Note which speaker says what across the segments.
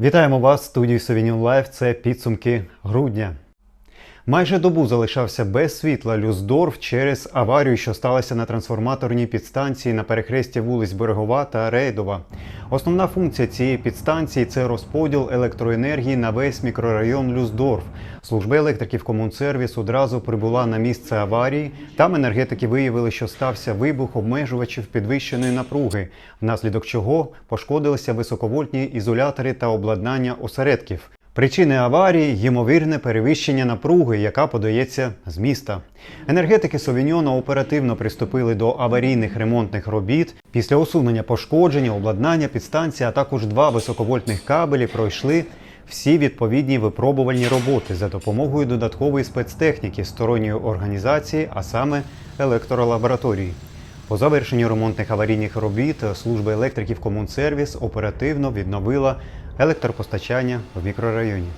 Speaker 1: Вітаємо вас в студії Sauvignon Лайф. Це підсумки грудня. Майже добу залишався без світла Люсдорф через аварію, що сталася на трансформаторній підстанції на перехресті вулиць Берегова та Рейдова. Основна функція цієї підстанції це розподіл електроенергії на весь мікрорайон Люсдорф. Служба електриків Комунсервіс одразу прибула на місце аварії. Там енергетики виявили, що стався вибух обмежувачів підвищеної напруги, внаслідок чого пошкодилися високовольтні ізолятори та обладнання осередків. Причини аварії ймовірне перевищення напруги, яка подається з міста. Енергетики Совіньона оперативно приступили до аварійних ремонтних робіт. Після усунення пошкодження, обладнання підстанції, а також два високовольтних кабелі пройшли всі відповідні випробувальні роботи за допомогою додаткової спецтехніки сторонньої організації, а саме електролабораторії. По завершенню ремонтних аварійних робіт служба електриків Комунсервіс оперативно відновила електропостачання в мікрорайоні.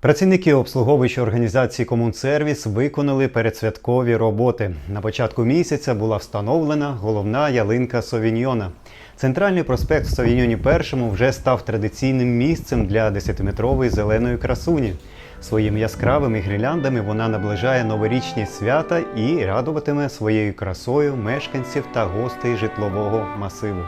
Speaker 1: Працівники обслуговуючої організації Комунсервіс виконали передсвяткові роботи. На початку місяця була встановлена головна ялинка Совіньйона. Центральний проспект в Совіньйоні першому вже став традиційним місцем для 10-метрової зеленої красуні. Своїми яскравими гірляндами вона наближає новорічні свята і радуватиме своєю красою мешканців та гостей житлового масиву.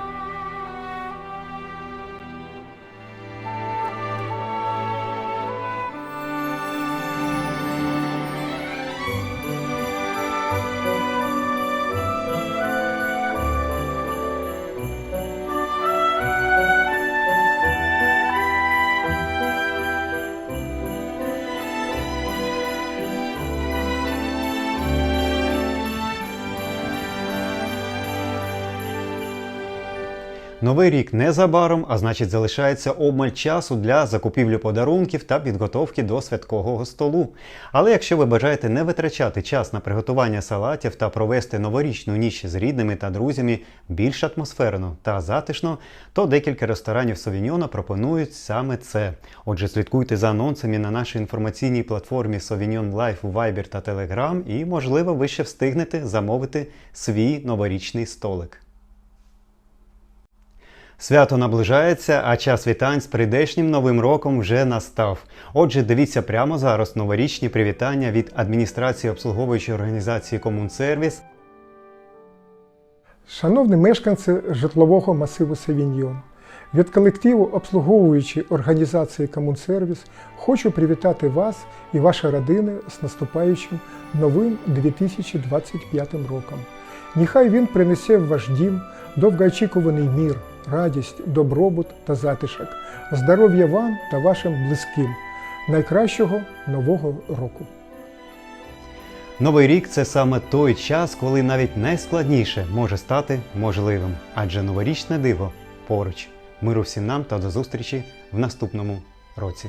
Speaker 1: Новий рік незабаром, а значить, залишається обмаль часу для закупівлі подарунків та підготовки до святкового столу. Але якщо ви бажаєте не витрачати час на приготування салатів та провести новорічну ніч з рідними та друзями більш атмосферно та затишно, то декілька ресторанів Совіньона пропонують саме це. Отже, слідкуйте за анонсами на нашій інформаційній платформі Sauvignon Life у Viber та Telegram і, можливо, ви ще встигнете замовити свій новорічний столик. Свято наближається, а час вітань з прийдешнім новим роком вже настав. Отже, дивіться прямо зараз новорічні привітання від адміністрації обслуговуючої організації Комунсервіс.
Speaker 2: Шановні мешканці житлового масиву Савіньйон, від колективу обслуговуючої організації Комунсервіс хочу привітати вас і ваші родини з наступаючим новим 2025 роком. Нехай він принесе в ваш дім довгоочікуваний мір, радість, добробут та затишок, здоров'я вам та вашим близьким, найкращого нового року.
Speaker 1: Новий рік це саме той час, коли навіть найскладніше може стати можливим, адже новорічне диво поруч. Миру всім нам та до зустрічі в наступному році.